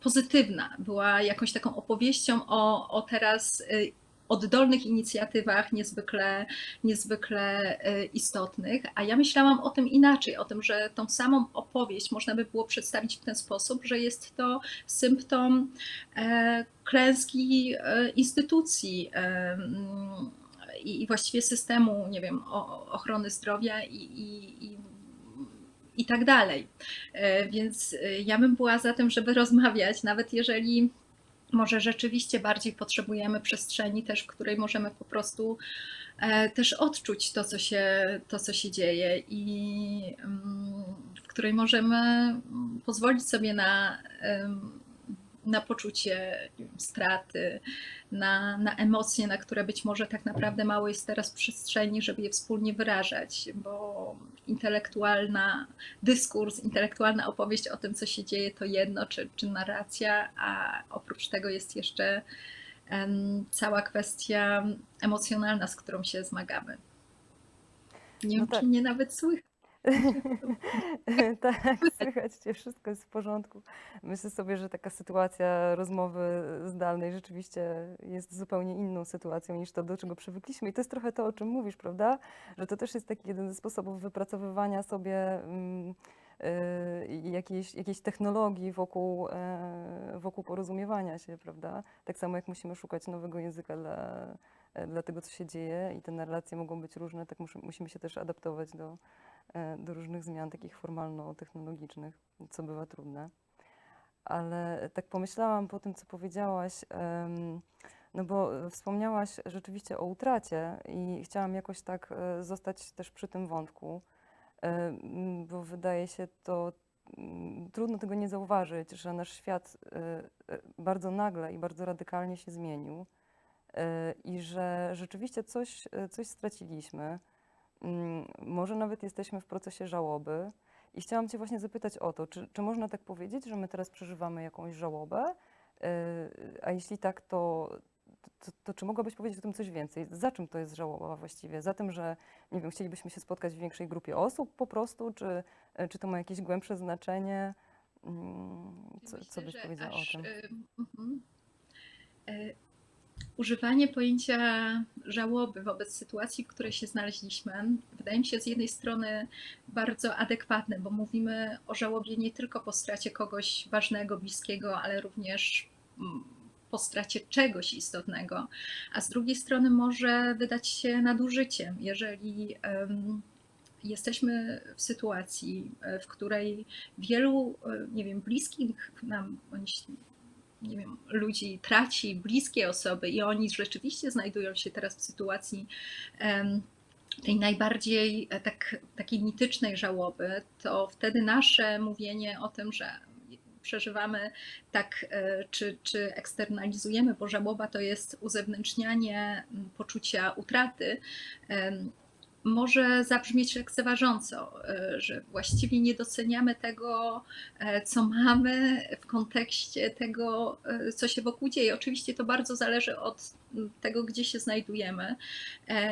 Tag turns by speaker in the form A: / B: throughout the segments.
A: pozytywna, była jakąś taką opowieścią o, o teraz y, oddolnych inicjatywach niezwykle, niezwykle y, istotnych, a ja myślałam o tym inaczej, o tym, że tą samą opowieść można by było przedstawić w ten sposób, że jest to symptom e, klęski e, instytucji i właściwie systemu, nie wiem, ochrony zdrowia i, i, i i tak dalej. E, Więc e, ja bym była za tym, żeby rozmawiać, nawet jeżeli może rzeczywiście bardziej potrzebujemy przestrzeni też, w której możemy po prostu e, też odczuć to, co się, to, co się dzieje i mm, w której możemy mm, pozwolić sobie na, na poczucie straty, na, na emocje, na które być może tak naprawdę mało jest teraz przestrzeni, żeby je wspólnie wyrażać, bo intelektualna dyskurs, intelektualna opowieść o tym, co się dzieje, to jedno, czy, czy narracja, a oprócz tego jest jeszcze cała kwestia emocjonalna, z którą się zmagamy. Nie
B: No
A: wiem,
B: tak.
A: czy mnie nawet słychać.
B: Tak, słychać cię, wszystko jest w porządku. Myślę sobie, że taka sytuacja rozmowy zdalnej rzeczywiście jest zupełnie inną sytuacją niż to, do czego przywykliśmy. I to jest trochę to, o czym mówisz, prawda? Że to też jest taki jeden ze sposobów wypracowywania sobie mm, y, jakiejś, jakiejś technologii wokół, e, wokół porozumiewania się, prawda? Tak samo jak musimy szukać nowego języka dla, dla tego, co się dzieje i te narracje mogą być różne, tak musimy się też adaptować do, do różnych zmian takich formalno-technologicznych, co bywa trudne. Ale tak pomyślałam po tym, co powiedziałaś, no bo wspomniałaś rzeczywiście o utracie i chciałam jakoś tak e, zostać też przy tym wątku, e, bo wydaje się to trudno tego nie zauważyć, że nasz świat e, e, bardzo nagle i bardzo radykalnie się zmienił e, i że rzeczywiście coś, e, coś straciliśmy. Mm, Może nawet jesteśmy w procesie żałoby. I chciałam Cię właśnie zapytać o to, czy, czy można tak powiedzieć, że my teraz przeżywamy jakąś żałobę? Yy, A jeśli tak, to, to, to czy mogłabyś powiedzieć o tym coś więcej? Za czym to jest żałoba właściwie? Za tym, że nie wiem, chcielibyśmy się spotkać w większej grupie osób po prostu, czy, czy to ma jakieś głębsze znaczenie? Mm, Co, co
A: Myślę,
B: byś
A: że
B: powiedziała o
A: aż
B: tym?
A: y, mhm. Y, używanie pojęcia żałoby wobec sytuacji, w której się znaleźliśmy, wydaje mi się z jednej strony bardzo adekwatne, bo mówimy o żałobie nie tylko po stracie kogoś ważnego, bliskiego, ale również mm, po stracie czegoś istotnego, a z drugiej strony może wydać się nadużyciem, jeżeli jesteśmy w sytuacji, e, w której wielu, e, nie wiem, bliskich nam nie wiem, ludzi traci bliskie osoby i oni rzeczywiście znajdują się teraz w sytuacji tej najbardziej e, tak, takiej mitycznej żałoby, to wtedy nasze mówienie o tym, że przeżywamy tak, e, czy, czy eksternalizujemy, bo żałoba to jest uzewnętrznianie poczucia utraty, może zabrzmieć lekceważąco, e, że właściwie nie doceniamy tego, e, co mamy w kontekście tego, e, co się wokół dzieje. Oczywiście to bardzo zależy od tego, gdzie się znajdujemy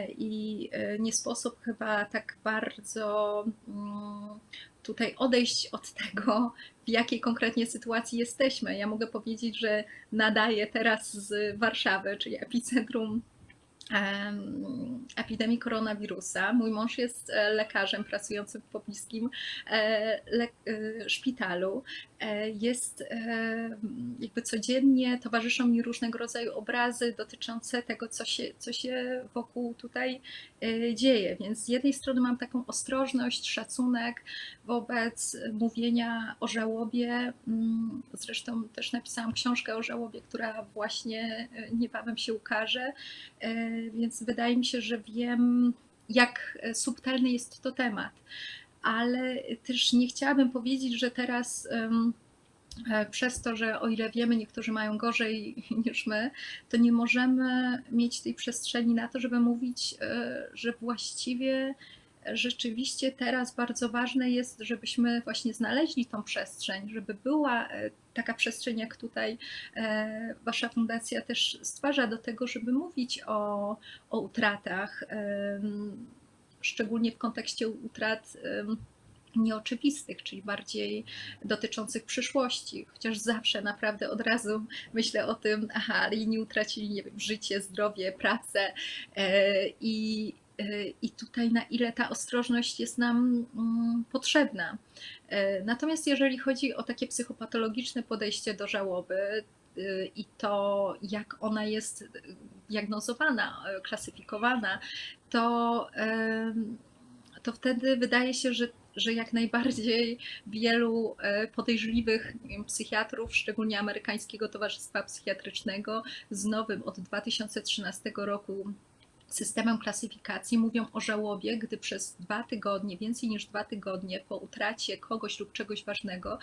A: i nie sposób chyba tak bardzo mm, tutaj odejść od tego, w jakiej konkretnie sytuacji jesteśmy. Ja mogę powiedzieć, że nadaję teraz z Warszawy, czyli epicentrum epidemii koronawirusa. Mój mąż jest e, lekarzem pracującym w pobliskim e, e, szpitalu. Jest jakby codziennie towarzyszą mi różnego rodzaju obrazy dotyczące tego, co się, co się wokół tutaj dzieje. Więc z jednej strony mam taką ostrożność, szacunek wobec mówienia o żałobie. Mm, Zresztą też napisałam książkę o żałobie, która właśnie niebawem się ukaże. Więc wydaje mi się, że wiem, jak e, subtelny jest to temat. Ale też nie chciałabym powiedzieć, że teraz e, przez to, że o ile wiemy, niektórzy mają gorzej niż my, to nie możemy mieć tej przestrzeni na to, żeby mówić, e, że właściwie rzeczywiście teraz bardzo ważne jest, żebyśmy właśnie znaleźli tą przestrzeń, żeby była e, taka przestrzeń, jak tutaj e, Wasza fundacja też stwarza do tego, żeby mówić o, o utratach, szczególnie w kontekście utrat nieoczywistych, czyli bardziej dotyczących przyszłości, chociaż zawsze naprawdę od razu myślę o tym, aha, inni utracili, nie wiem, życie, zdrowie, pracę e, i, i tutaj na ile ta ostrożność jest nam mm, potrzebna. E, Natomiast jeżeli chodzi o takie psychopatologiczne podejście do żałoby y, i to, jak ona jest diagnozowana, e, klasyfikowana, to, to wtedy wydaje się, że, że jak najbardziej wielu e, podejrzliwych psychiatrów, szczególnie amerykańskiego Towarzystwa Psychiatrycznego, z nowym od 2013 roku systemem klasyfikacji mówią o żałobie, gdy przez dwa tygodnie, więcej niż dwa tygodnie po utracie kogoś lub czegoś ważnego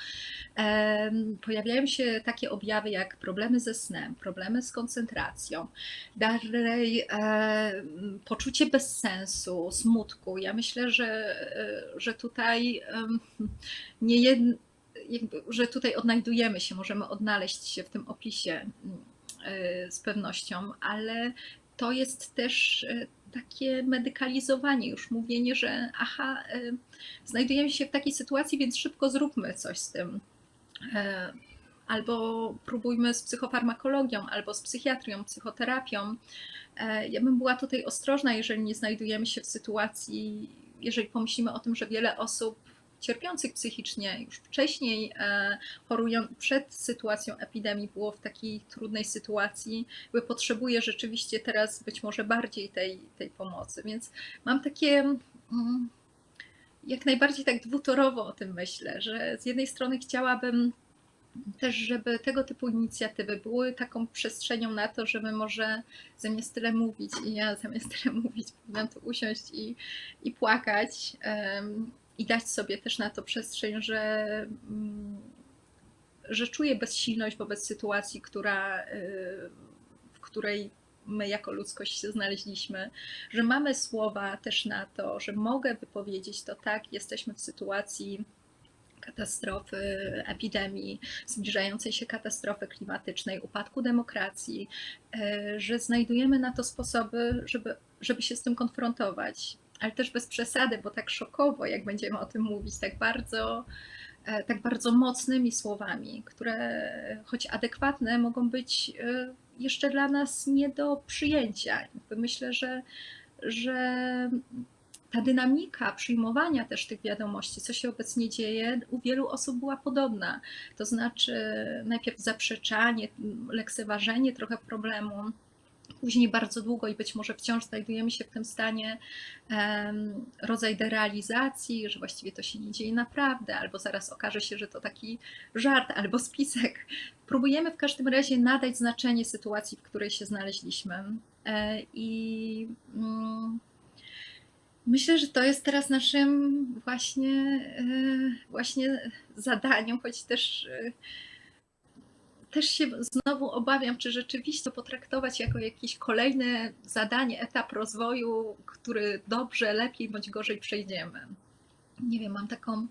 A: pojawiają się takie objawy jak problemy ze snem, problemy z koncentracją, dalej em, poczucie bezsensu, smutku. Ja myślę, że, e, że tutaj nie jed, jakby, że tutaj odnajdujemy się, możemy odnaleźć się w tym opisie mm, e, z pewnością, ale to jest też e, takie medykalizowanie, już mówienie, że aha, e, znajdujemy się w takiej sytuacji, więc szybko zróbmy coś z tym. E, Albo próbujmy z psychofarmakologią, albo z psychiatrią, psychoterapią. Ja bym była tutaj ostrożna, jeżeli nie znajdujemy się w sytuacji, jeżeli pomyślimy o tym, że wiele osób cierpiących psychicznie już wcześniej e, chorują przed sytuacją epidemii, było w takiej trudnej sytuacji, jakby potrzebuje rzeczywiście teraz być może bardziej tej, tej pomocy. Więc mam takie mm, jak najbardziej tak dwutorowo o tym myślę, że z jednej strony chciałabym też, żeby tego typu inicjatywy były taką przestrzenią na to, żeby może zamiast tyle mówić i ja zamiast tyle mówić powinnam tu usiąść i, i płakać i dać sobie też na to przestrzeń, że, mm, że czuję bezsilność wobec sytuacji, która, y, w której my jako ludzkość się znaleźliśmy, że mamy słowa też na to, że mogę wypowiedzieć to tak, jesteśmy w sytuacji katastrofy, epidemii, zbliżającej się katastrofy klimatycznej, upadku demokracji, e, że znajdujemy na to sposoby, żeby, żeby się z tym konfrontować, ale też bez przesady, bo tak szokowo, jak będziemy o tym mówić, tak bardzo, e, tak bardzo mocnymi słowami, które choć adekwatne, mogą być e, jeszcze dla nas nie do przyjęcia. Myślę, że, że ta dynamika przyjmowania też tych wiadomości, co się obecnie dzieje, u wielu osób była podobna. To znaczy, najpierw zaprzeczanie, lekceważenie trochę problemu, później bardzo długo i być może wciąż znajdujemy się w tym stanie em, rodzaj derealizacji, że właściwie to się nie dzieje naprawdę, albo zaraz okaże się, że to taki żart albo spisek. Próbujemy w każdym razie nadać znaczenie sytuacji, w której się znaleźliśmy. E, I mm, Myślę, że to jest teraz naszym właśnie, e, właśnie zadaniem, choć też, e, też się znowu obawiam, czy rzeczywiście to potraktować jako jakieś kolejne zadanie, etap rozwoju, który dobrze, lepiej bądź gorzej przejdziemy. Nie wiem, mam taką,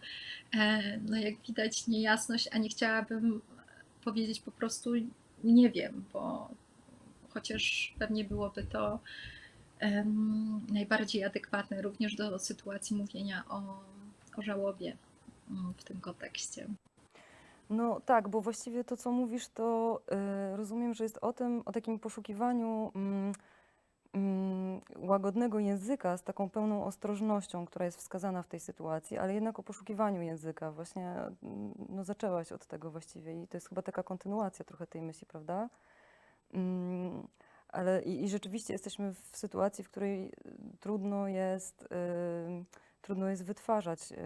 A: e, no jak widać, niejasność, a nie chciałabym powiedzieć po prostu nie wiem, bo chociaż pewnie byłoby to em, najbardziej adekwatne również do sytuacji mówienia o, o żałobie mm, w tym kontekście.
B: No tak, bo właściwie to, co mówisz, to y, rozumiem, że jest o tym, o takim poszukiwaniu mm, mm, łagodnego języka z taką pełną ostrożnością, która jest wskazana w tej sytuacji, ale jednak o poszukiwaniu języka. Właśnie mm, no, zaczęłaś od tego właściwie i to jest chyba taka kontynuacja trochę tej myśli, prawda? Mm, ale i, i rzeczywiście jesteśmy w sytuacji, w której y, trudno jest, y, trudno jest wytwarzać y,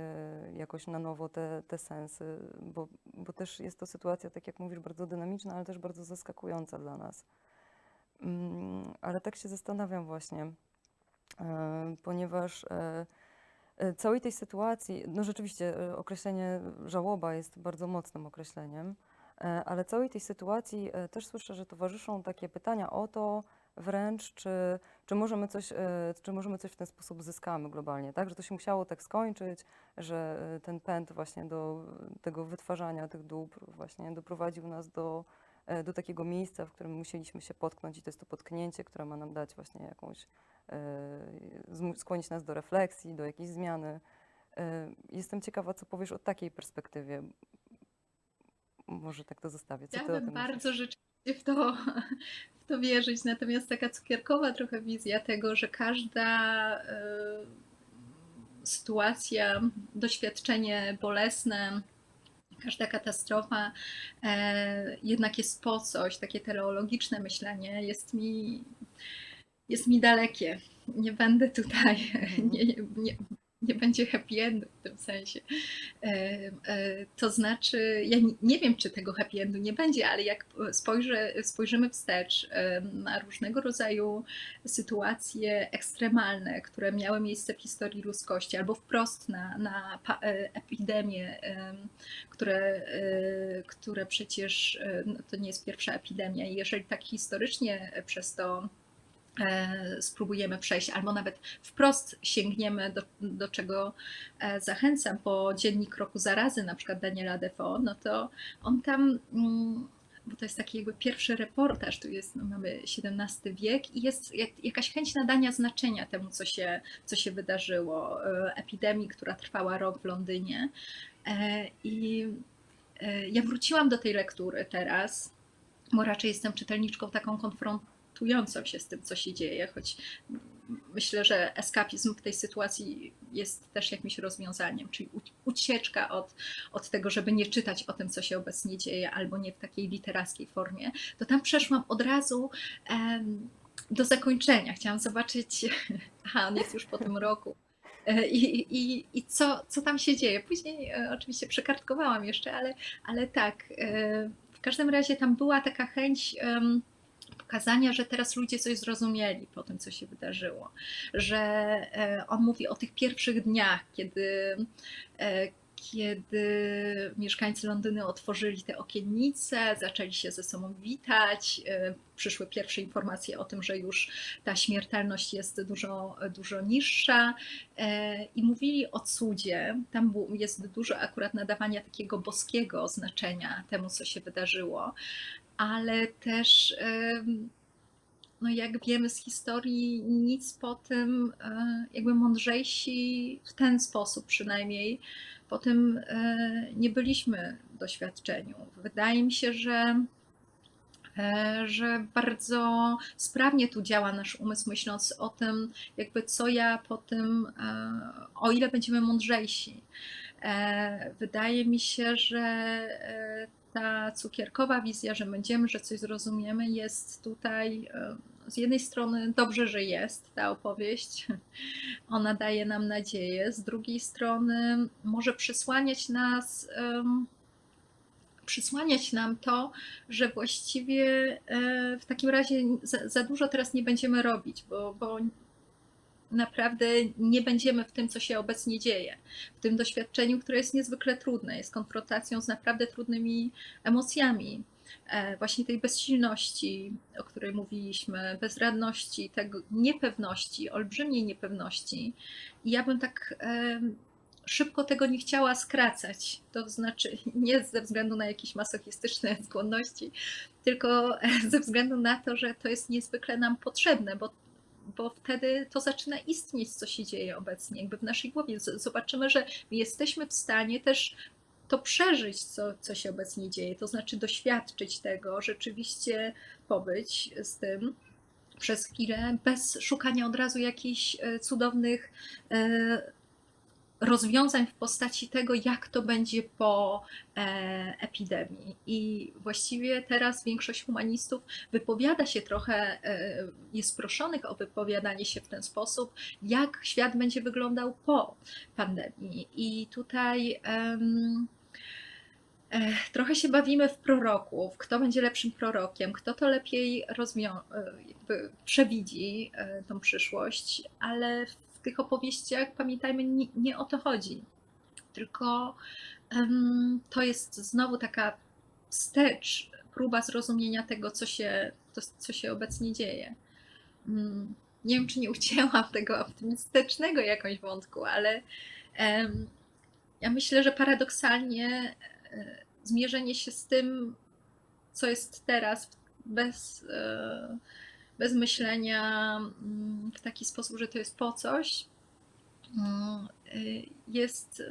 B: jakoś na nowo te, te sensy, bo, bo też jest to sytuacja, tak jak mówisz, bardzo dynamiczna, ale też bardzo zaskakująca dla nas. Mm, ale tak się zastanawiam właśnie, e, ponieważ e, e, całej tej sytuacji, no rzeczywiście e, określenie żałoba jest bardzo mocnym określeniem, e, ale całej tej sytuacji e, też słyszę, że towarzyszą takie pytania o to wręcz, czy, czy, możemy coś, e, czy możemy coś w ten sposób zyskamy globalnie, tak? Że to się musiało tak skończyć, że e, ten pęd właśnie do tego wytwarzania tych dóbr właśnie doprowadził nas do, e, do takiego miejsca, w którym musieliśmy się potknąć i to jest to potknięcie, które ma nam dać właśnie jakąś, skłonić nas do refleksji, do jakiejś zmiany. Jestem ciekawa, co powiesz o takiej perspektywie. Może tak to zostawię. Co
A: Chciałabym
B: myślisz?
A: bardzo rzeczywiście w to, to wierzyć, natomiast taka cukierkowa trochę wizja tego, że każda e, sytuacja, doświadczenie bolesne, każda katastrofa e, jednak jest po coś, takie teleologiczne myślenie jest mi, jest mi dalekie. Nie będę tutaj, nie, nie, nie będzie happy endu w tym sensie. E, To znaczy, ja nie- wiem, czy tego happy endu nie będzie, ale jak spojrzę, spojrzymy wstecz na różnego rodzaju sytuacje ekstremalne, które miały miejsce w historii ludzkości, albo wprost na, na e, epidemie, em, które, e, które przecież no, to nie jest pierwsza epidemia. I jeżeli tak historycznie przez to spróbujemy przejść, albo nawet wprost sięgniemy do, do czego e, zachęcam, po dziennik roku zarazy, na przykład Daniela Defoe, no to on tam, mm, bo to jest taki jakby pierwszy reportaż, tu jest, no mamy XVII wiek i jest jak, jakaś chęć nadania znaczenia temu, co się, co się wydarzyło, e, epidemii, która trwała rok w Londynie. E, I e, ja wróciłam do tej lektury teraz, bo raczej jestem czytelniczką taką konfrontującą się z tym, co się dzieje, choć myślę, że eskapizm w tej sytuacji jest też jakimś rozwiązaniem, czyli ucieczka od, od tego, żeby nie czytać o tym, co się obecnie dzieje, albo nie w takiej literackiej formie, to tam przeszłam od razu em, do zakończenia. Chciałam zobaczyć, aha, on jest już po tym roku. E, I, i, i co, co tam się dzieje. Później e, oczywiście przekartkowałam jeszcze, ale, ale tak, e, w każdym razie tam była taka chęć pokazania, że teraz ludzie coś zrozumieli po tym, co się wydarzyło. Że e, on mówi o tych pierwszych dniach, kiedy, e, kiedy mieszkańcy Londynu otworzyli te okiennice, zaczęli się ze sobą witać, e, przyszły pierwsze informacje o tym, że już ta śmiertelność jest dużo, dużo niższa i mówili o cudzie. Tam jest dużo akurat nadawania takiego boskiego znaczenia temu, co się wydarzyło, ale też no jak wiemy z historii, nic po tym, e, jakby mądrzejsi w ten sposób przynajmniej, po tym e, nie byliśmy doświadczeniu. Wydaje mi się, że, e, że bardzo sprawnie tu działa nasz umysł, myśląc o tym, jakby co ja po tym, o ile będziemy mądrzejsi. Wydaje mi się, że ta cukierkowa wizja, że będziemy, że coś zrozumiemy, jest tutaj e, z jednej strony dobrze, że jest ta opowieść, ona daje nam nadzieję, z drugiej strony może przysłaniać nas, przysłaniać nam to, że właściwie e, w takim razie za, za dużo teraz nie będziemy robić, bo, bo naprawdę nie będziemy w tym, co się obecnie dzieje, w tym doświadczeniu, które jest niezwykle trudne, jest konfrontacją z naprawdę trudnymi emocjami. E, Właśnie tej bezsilności, o której mówiliśmy, bezradności, tego niepewności, olbrzymiej niepewności. I ja bym tak em, szybko tego nie chciała skracać. To znaczy nie ze względu na jakieś masochistyczne skłonności, tylko ze względu na to, że to jest niezwykle nam potrzebne, bo bo wtedy to zaczyna istnieć, co się dzieje obecnie, jakby w naszej głowie. Zobaczymy, że my jesteśmy w stanie też to przeżyć, co, co się obecnie dzieje, to znaczy doświadczyć tego, rzeczywiście pobyć z tym przez chwilę, bez szukania od razu jakichś e, cudownych e, rozwiązań w postaci tego, jak to będzie po e, epidemii. I właściwie teraz większość humanistów wypowiada się trochę, e, jest proszonych o wypowiadanie się w ten sposób, jak świat będzie wyglądał po pandemii. I tutaj. e, Trochę się bawimy w proroków, kto będzie lepszym prorokiem, kto to lepiej rozwią- przewidzi tą przyszłość, ale tych opowieściach pamiętajmy, nie, nie o to chodzi. Tylko em, to jest znowu taka wstecz, próba zrozumienia tego, co się, to, co się obecnie dzieje. Mm, Nie wiem, czy nie ucięłam tego optymistycznego jakąś wątku, ale em, ja myślę, że paradoksalnie e, zmierzenie się z tym, co jest teraz, bez, e, bez myślenia mm, w taki sposób, że to jest po coś, mm, y, jest,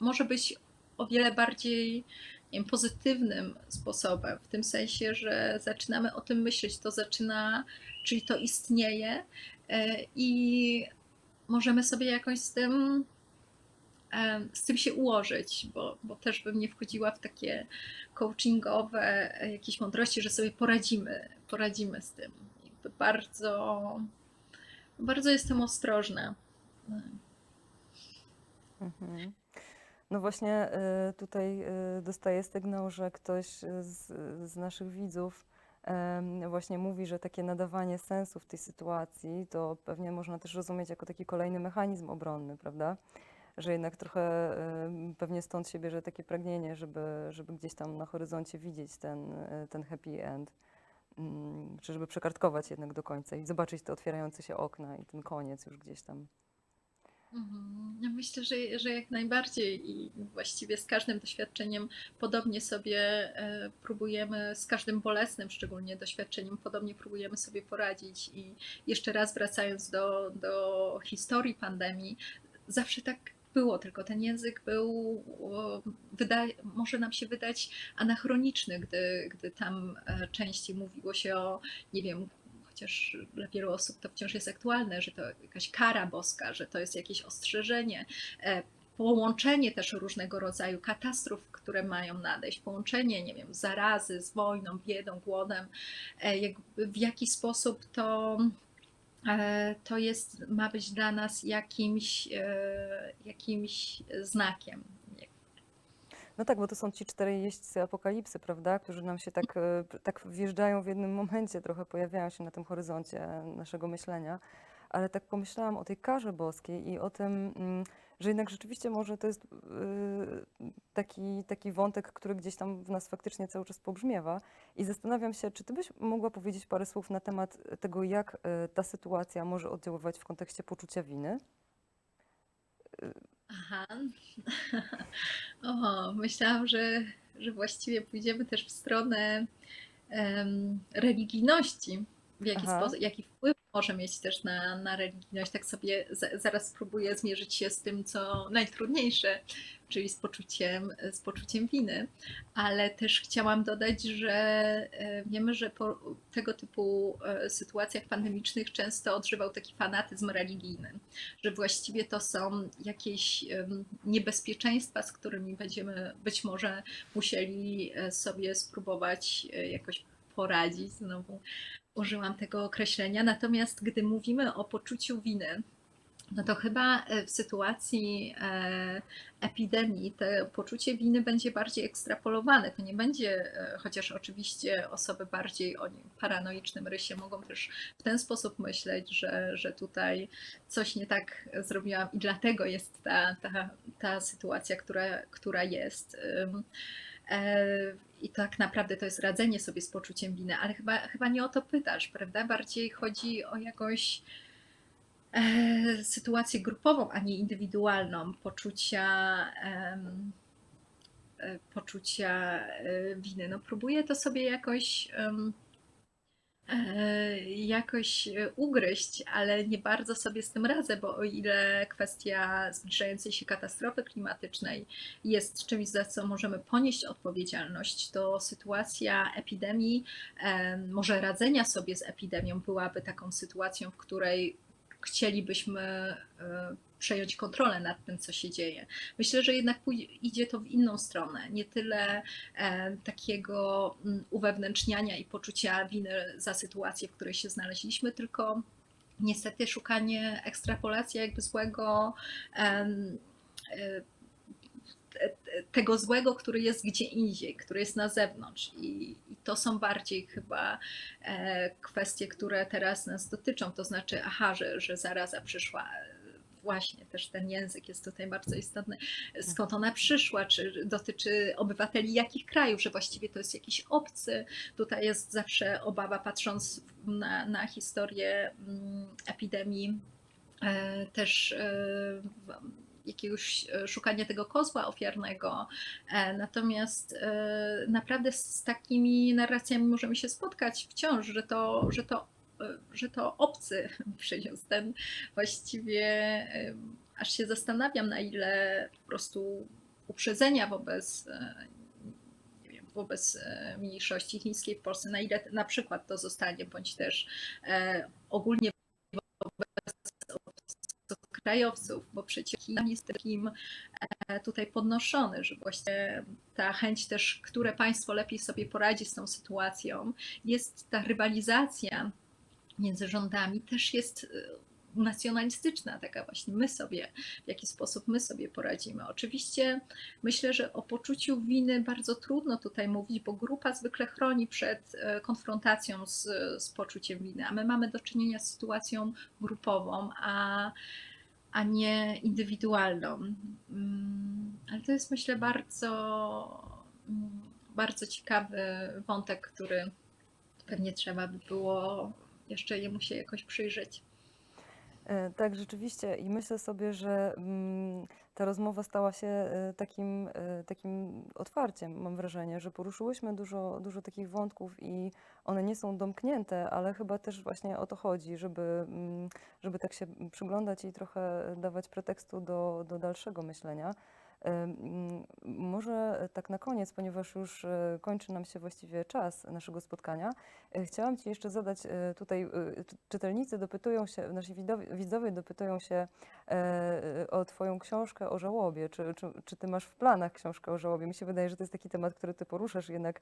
A: może być o wiele bardziej wiem, pozytywnym sposobem, w tym sensie, że zaczynamy o tym myśleć, to zaczyna, czyli to istnieje e, i możemy sobie jakoś z tym, z tym się ułożyć, bo, bo też bym nie wchodziła w takie coachingowe jakieś mądrości, że sobie poradzimy, poradzimy z tym. Bardzo, bardzo jestem ostrożna.
B: Mhm. No właśnie y, tutaj y, dostaję sygnał, że ktoś z, z naszych widzów właśnie mówi, że takie nadawanie sensu w tej sytuacji to pewnie można też rozumieć jako taki kolejny mechanizm obronny, prawda? Że jednak trochę pewnie stąd się bierze takie pragnienie, żeby, żeby gdzieś tam na horyzoncie widzieć ten, y, ten happy end. Mm, Czy żeby przekartkować jednak do końca i zobaczyć te otwierające się okna i ten koniec już gdzieś tam.
A: Mhm. Ja myślę, że, że jak najbardziej i właściwie z każdym doświadczeniem podobnie sobie e, próbujemy, z każdym bolesnym szczególnie doświadczeniem podobnie próbujemy sobie poradzić. I jeszcze raz wracając do, do historii pandemii, zawsze tak było, tylko ten język był, może nam się wydać anachroniczny, gdy, gdy tam e, częściej mówiło się o, nie wiem, chociaż dla wielu osób to wciąż jest aktualne, że to jakaś kara boska, że to jest jakieś ostrzeżenie, e, połączenie też różnego rodzaju katastrof, które mają nadejść, połączenie, nie wiem, zarazy z wojną, biedą, głodem, e, w jaki sposób to, to jest, ma być dla nas jakimś, e, jakimś znakiem.
B: No tak, bo to są ci czterej jeźdźcy apokalipsy, prawda? Którzy nam się tak, e, tak wjeżdżają w jednym momencie, trochę pojawiają się na tym horyzoncie naszego myślenia. Ale tak pomyślałam o tej karze boskiej i o tym, mm, że jednak rzeczywiście może to jest y, taki, taki wątek, który gdzieś tam w nas faktycznie cały czas pobrzmiewa. I zastanawiam się, czy ty byś mogła powiedzieć parę słów na temat tego, jak e, ta sytuacja może oddziaływać w kontekście poczucia winy?
A: Aha. O, myślałam, że, że właściwie pójdziemy też w stronę em, religijności, w jaki sposób, jaki wpływ może mieć też na, na religijność. Tak sobie za, zaraz spróbuję zmierzyć się z tym, co najtrudniejsze, czyli z poczuciem, z poczuciem winy, ale też chciałam dodać, że e, wiemy, że po tego typu e, sytuacjach pandemicznych często odżywał taki fanatyzm religijny, że właściwie to są jakieś niebezpieczeństwa, z którymi będziemy być może musieli e, sobie spróbować jakoś poradzić. Znowu użyłam tego określenia. Natomiast gdy mówimy o poczuciu winy, no to chyba e, w sytuacji e, epidemii to poczucie winy będzie bardziej ekstrapolowane. To nie będzie, e, chociaż oczywiście osoby bardziej o paranoicznym rysie mogą też w ten sposób myśleć, że, że tutaj coś nie tak zrobiłam i dlatego jest ta, ta, ta sytuacja, która, która jest. I tak naprawdę to jest radzenie sobie z poczuciem winy, ale chyba, chyba nie o to pytasz, prawda? Bardziej chodzi o jakąś e, sytuację grupową, a nie indywidualną, poczucia, e, poczucia e, winy. No próbuję to sobie jakoś, jakoś e, ugryźć, ale nie bardzo sobie z tym radzę, bo o ile kwestia zbliżającej się katastrofy klimatycznej jest czymś, za co możemy ponieść odpowiedzialność, to sytuacja epidemii, em, może radzenia sobie z epidemią byłaby taką sytuacją, w której chcielibyśmy e, przejąć kontrolę nad tym, co się dzieje. Myślę, że jednak idzie to w inną stronę. Nie tyle e, takiego mm, uwewnętrzniania i poczucia winy za sytuację, w której się znaleźliśmy, tylko niestety szukanie ekstrapolacji jakby złego. em, e, tego złego, który jest gdzie indziej, który jest na zewnątrz. I, i to są bardziej chyba e, kwestie, które teraz nas dotyczą. To znaczy, aha, że, że zaraza przyszła. Właśnie, też ten język jest tutaj bardzo istotny. Skąd ona przyszła? Czy dotyczy obywateli jakich krajów? Że właściwie to jest jakiś obcy. Tutaj jest zawsze obawa, patrząc na, na historię mm, epidemii, e, też e, jakiegoś e, szukania tego kozła ofiarnego. Natomiast naprawdę z takimi narracjami możemy się spotkać wciąż, że to, że to, że to obcy przyniósł ten właściwie aż się zastanawiam, na ile po prostu uprzedzenia wobec, e, wobec e, mniejszości chińskiej w Polsce, na ile na przykład to zostanie, bądź też e, ogólnie krajowców, bo przecież Chin jest takim tutaj podnoszony, że właśnie ta chęć też, które państwo lepiej sobie poradzi z tą sytuacją, jest ta rywalizacja między rządami też jest e, nacjonalistyczna, taka właśnie my sobie, w jaki sposób my sobie poradzimy. Oczywiście myślę, że o poczuciu winy bardzo trudno tutaj mówić, bo grupa zwykle chroni przed e, konfrontacją z, z poczuciem winy, a my mamy do czynienia z sytuacją grupową, a a nie indywidualną. Mm, Ale to jest myślę bardzo, mm, bardzo ciekawy wątek, który pewnie trzeba by było jeszcze jemu się jakoś przyjrzeć.
B: E, Tak, rzeczywiście. I myślę sobie, że mm, ta rozmowa stała się e, takim, e, takim otwarciem, mam wrażenie, że poruszyłyśmy dużo, dużo takich wątków i one nie są domknięte, ale chyba też właśnie o to chodzi, żeby, mm, żeby tak się przyglądać i trochę dawać pretekstu do, do dalszego myślenia. Może tak na koniec, ponieważ już e, kończy nam się właściwie czas naszego spotkania, e, chciałam Ci jeszcze zadać e, tutaj, czy- czytelnicy dopytują się, nasi widzowie dopytują się o Twoją książkę o żałobie. Czy, czy, czy Ty masz w planach książkę o żałobie? Mi się wydaje, że to jest taki temat, który Ty poruszasz jednak.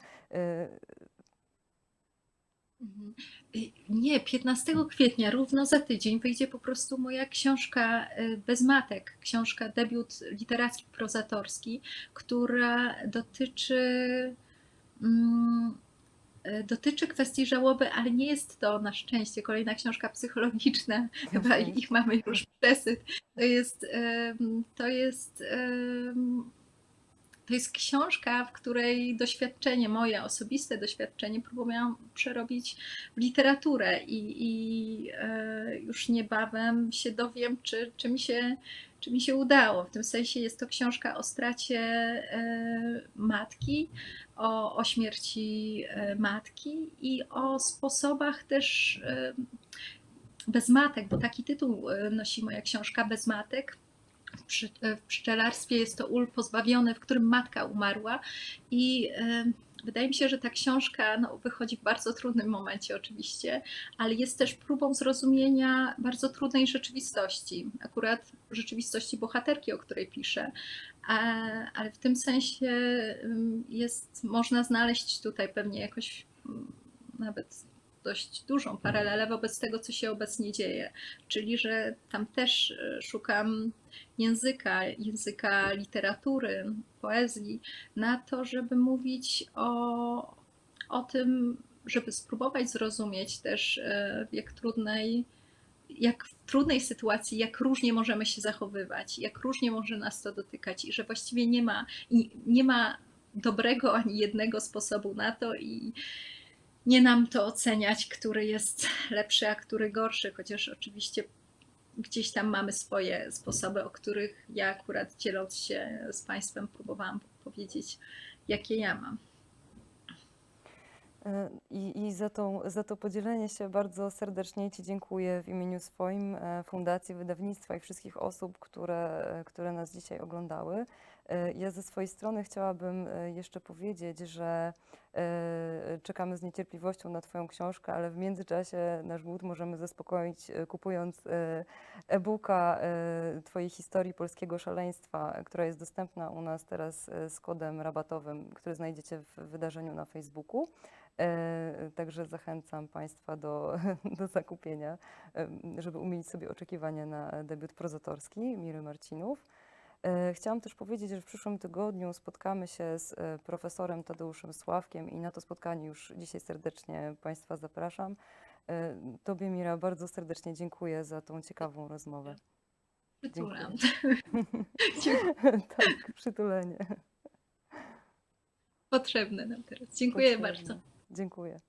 A: Mhm. Y, Nie, 15 kwietnia, równo za tydzień, wyjdzie po prostu moja książka y, Bez matek, książka debiut literacki, prozatorski, która dotyczy, mm, y, dotyczy kwestii żałoby, ale nie jest to na szczęście kolejna książka psychologiczna, chyba ich mamy już przesyt. To jest, to jest to jest książka, w której doświadczenie, moje osobiste doświadczenie, próbowałam przerobić w literaturę i, i e, już niebawem się dowiem, czy, czy, mi się, czy mi się udało. W tym sensie jest to książka o stracie e, matki, o, o śmierci e, matki i o sposobach też e, bez matek, bo taki tytuł e, nosi moja książka Bez matek przy- w pszczelarstwie jest to ul pozbawiony, w którym matka umarła. I e, wydaje mi się, że ta książka no, wychodzi w bardzo trudnym momencie, oczywiście, ale jest też próbą zrozumienia bardzo trudnej rzeczywistości, akurat rzeczywistości bohaterki, o której piszę. Ale w tym sensie jest, można znaleźć tutaj pewnie jakoś mm, nawet dość dużą paralelę wobec tego, co się obecnie dzieje. Czyli, że tam też e, szukam języka, języka literatury, poezji, na to, żeby mówić o, o tym, żeby spróbować zrozumieć też e, jak trudnej, jak w trudnej sytuacji, jak różnie możemy się zachowywać, jak różnie może nas to dotykać i że właściwie nie ma, nie ma dobrego ani jednego sposobu na to i nie nam to oceniać, który jest lepszy, a który gorszy, chociaż oczywiście gdzieś tam mamy swoje sposoby, o których ja akurat dzieląc się z Państwem próbowałam powiedzieć, jakie ja mam.
B: E, I, I za, tą, za to podzielenie się bardzo serdecznie Ci dziękuję w imieniu swoim, e, Fundacji Wydawnictwa i wszystkich osób, które, e, które nas dzisiaj oglądały. Ja ze swojej strony chciałabym jeszcze powiedzieć, że czekamy z niecierpliwością na Twoją książkę, ale w międzyczasie nasz głód możemy zaspokoić e, kupując e, e-booka e, Twojej historii polskiego szaleństwa, która jest dostępna u nas teraz e, z kodem rabatowym, który znajdziecie w wydarzeniu na Facebooku. E, Także zachęcam Państwa do, do zakupienia, żeby umilić sobie oczekiwania na debiut prozatorski Miry Marcinów. E, Chciałam też powiedzieć, że w przyszłym tygodniu spotkamy się z e, profesorem Tadeuszem Sławkiem i na to spotkanie już dzisiaj serdecznie Państwa zapraszam. E, Tobie, Mira, bardzo serdecznie dziękuję za tą ciekawą rozmowę.
A: Przytulam.
B: tak, przytulenie.
A: Potrzebne nam teraz. Dziękuję
B: Potrzebne.
A: bardzo.
B: Dziękuję.